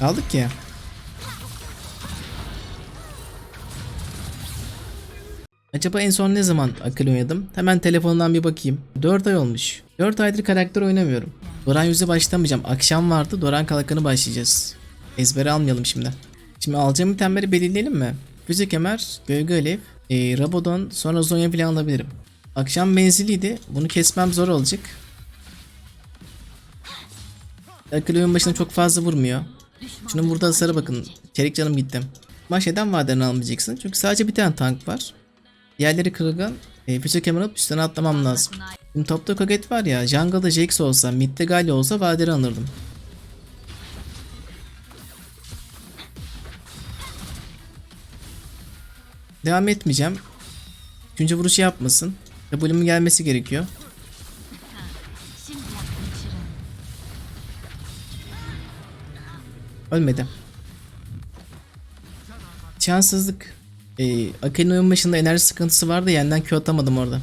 Aldık ya. Acaba en son ne zaman akıl oynadım? Hemen telefondan bir bakayım. 4 ay olmuş. 4 aydır karakter oynamıyorum. Doran yüzü başlamayacağım. Akşam vardı. Doran kalkanı başlayacağız. Ezbere almayalım şimdi. Şimdi alacağım itemleri belirleyelim mi? Füze kemer, gölge alev, e, Rabadon, sonra Zonya falan alabilirim. Akşam menziliydi. Bunu kesmem zor olacak. Akıl oyun başına çok fazla vurmuyor. Şunun burada hasarı bakın. Çelik canım gittim. Baş vadelerini almayacaksın? Çünkü sadece bir tane tank var. Diğerleri kırılgan. E, füze kemer alıp üstüne atlamam lazım. Şimdi topta Koget var ya. Jungle'da Jax olsa, midde Galio olsa vaderi alırdım. Devam etmeyeceğim. Üçüncü vuruşu yapmasın. W'mun gelmesi gerekiyor. Ölmedi. Şanssızlık. Ee, Akali'nin oyun başında enerji sıkıntısı vardı yeniden Q atamadım orada.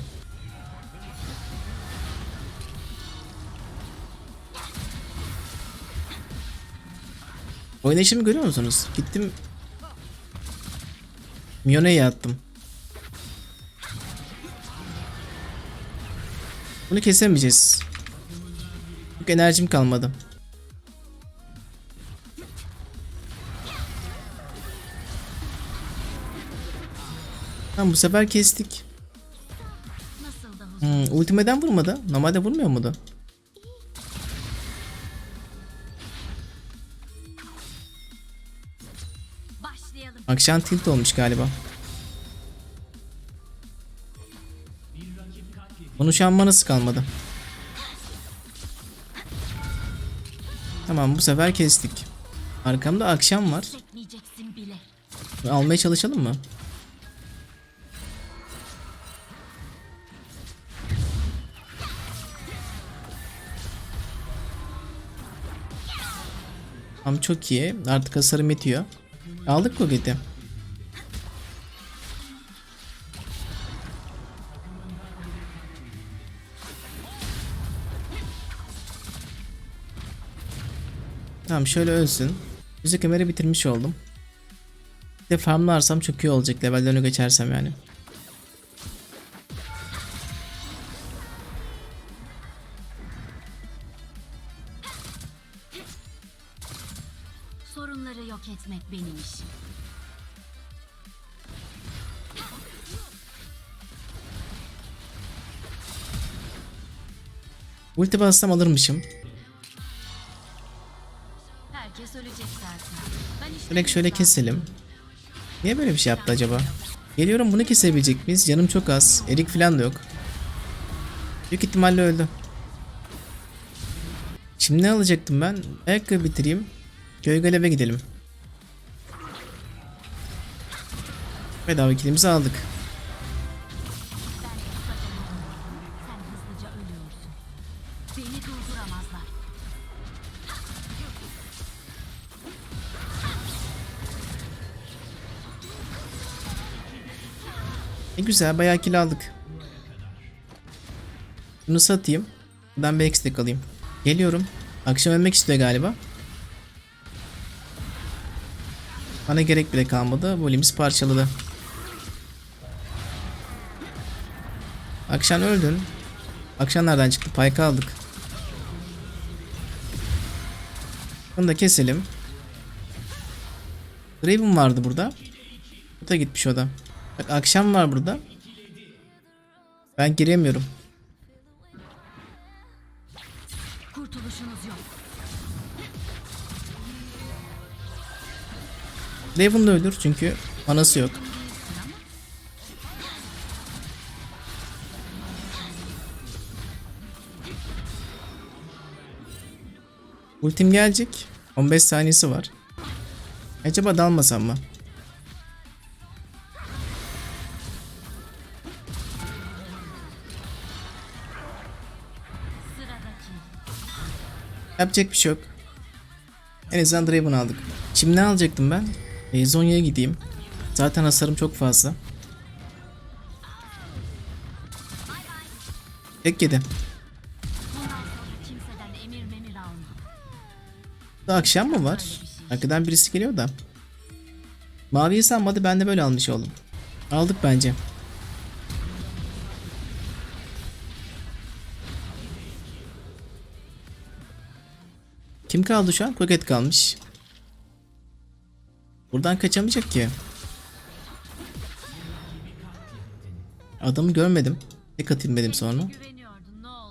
Oynayışımı görüyor musunuz? Gittim Mione'ye attım. Bunu kesemeyeceğiz. Çünkü enerjim kalmadı. Tamam bu sefer kestik. Da. Hmm, ultimeden vurmadı. Normalde vurmuyor muydu? Başlayalım. Akşam tilt olmuş galiba. Bunun şu an manası kalmadı. Tamam bu sefer kestik. Arkamda akşam var. Almaya çalışalım mı? Tamam çok iyi. Artık hasarım yetiyor. Aldık Kogit'i. Tamam şöyle ölsün. Müzik kemeri bitirmiş oldum. Bir de farmlarsam çok iyi olacak levellerini geçersem yani. Benim işim. Ulti bassam alırmışım. Herkes ölecek zaten. Direkt şöyle keselim. Niye böyle bir şey yaptı acaba? Geliyorum bunu kesebilecek miyiz? Canım çok az. Erik falan da yok. Büyük ihtimalle öldü. Şimdi ne alacaktım ben? Ayakkabı bitireyim. Gölgeleve gidelim. Bedava kilimizi aldık. E güzel bayağı kill aldık. Bunu satayım. Ben bir eksik alayım. Geliyorum. Akşam ölmek istiyor galiba. Bana gerek bile kalmadı. Volümüz parçaladı. Akşam öldün. Akşam nereden çıktı? Payka aldık. Bunu da keselim. Draven vardı burada. Bu da gitmiş o da. Bak akşam var burada. Ben giremiyorum. Kurtuluşunuz yok. Raven da ölür çünkü manası yok. Ultim gelecek. 15 saniyesi var. Acaba dalmasam mı? Yapacak bir şey yok. En azından Draven aldık. Şimdi ne alacaktım ben? E, Zonya'ya gideyim. Zaten hasarım çok fazla. Tek yedi. Daha akşam mı var? Arkadan birisi geliyor da. Maviyi sanmadı ben de böyle almış oldum. Aldık bence. Kim kaldı şu an? Koket kalmış. Buradan kaçamayacak ki. Adamı görmedim. Tek dedim sonra.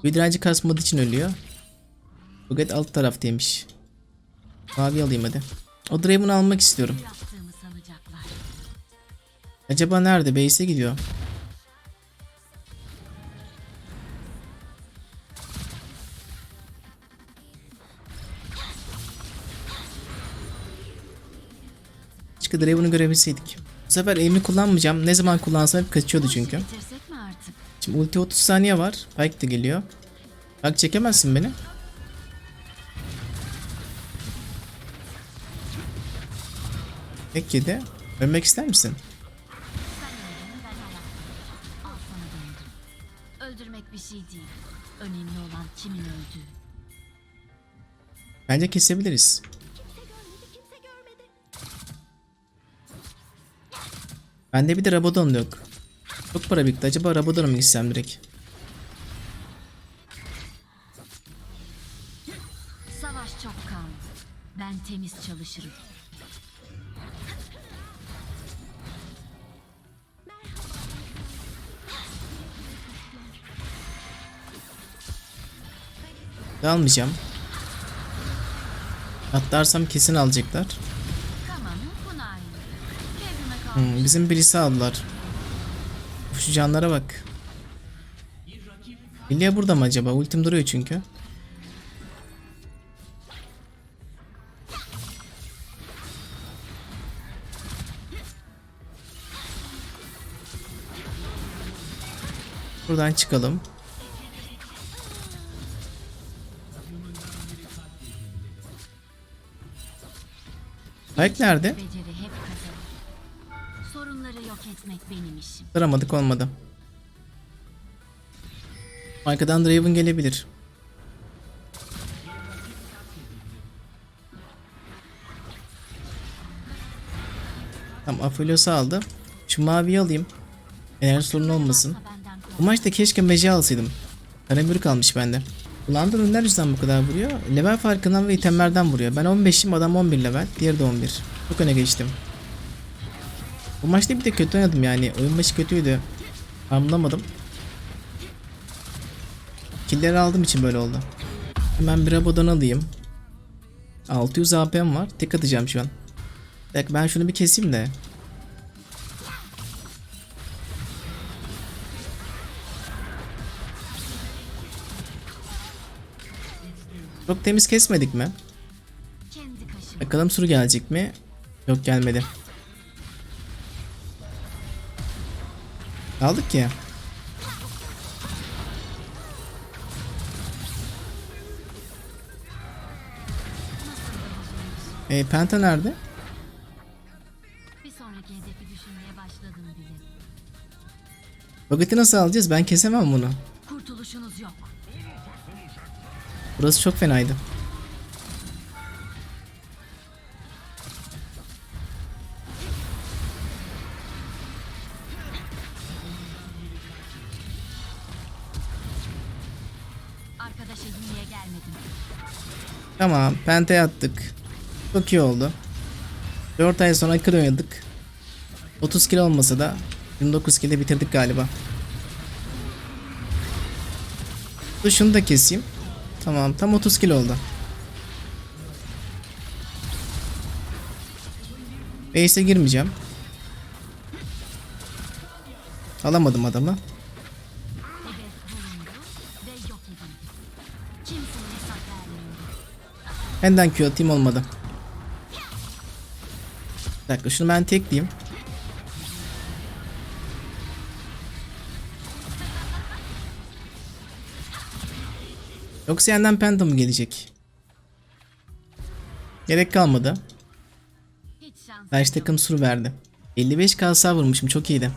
Bir direnci kasmadığı için ölüyor. Koket alt taraftaymış. Mavi alayım hadi. O Draven'ı almak istiyorum. Acaba nerede? Base'e gidiyor. Keşke Draven'ı görebilseydik. Bu sefer aim'i kullanmayacağım. Ne zaman kullansam hep kaçıyordu çünkü. Şimdi ulti 30 saniye var. Pike de geliyor. Bak çekemezsin beni. Tek yedi. Ölmek ister misin? Öldürmek bir şey değil. Önemli olan kimin öldüğü. Bence kesebiliriz. Bende bir de Rabadon yok. Çok para birikti. Acaba Rabadon'a mı gitsem direkt? Almayacağım. Atlarsam kesin alacaklar. Hmm, bizim birisi aldılar. Uf, Şu canlara bak. Lilia burada mı acaba? Ultim duruyor çünkü. Buradan çıkalım. Benim işim. Duramadık olmadı. Arkadan Draven gelebilir. Tamam Aphelios'u aldı. Şu maviyi alayım. Eğer sorun olmasın. Bu maçta keşke Mece alsaydım. Karamür kalmış bende. Kullandığı ürünler yüzden bu kadar vuruyor. Level farkından ve itemlerden vuruyor. Ben 15'im adam 11 level. Diğeri de 11. Çok öne geçtim. Bu maçta bir de kötü oynadım yani. Oyun başı kötüydü. Anlamadım. Killleri aldığım için böyle oldu. Hemen bir Rabadon alayım. 600 AP'm var. Tek atacağım şu an. Dakika ben şunu bir keseyim de. Çok temiz kesmedik mi? Bakalım sur gelecek mi? Yok gelmedi. Aldık ki. E, Penta nerede? Roketi nasıl alacağız? Ben kesemem bunu. Kurtuluşunuz yok. Burası çok fenaydı. Tamam, Penta'ya attık. Çok iyi oldu. 4 ay sonra kır oynadık. 30 kill olmasa da 29 kill'de bitirdik galiba. Şunu da keseyim. Tamam, tam 30 kill oldu. Base'e girmeyeceğim. Alamadım adamı. Benden Q atayım olmadı. Bir dakika şunu ben tekleyeyim. Yoksa yandan Penta mı gelecek? Gerek kalmadı. Karşı takım sur verdi. 55 kalsa vurmuşum çok iyiydi.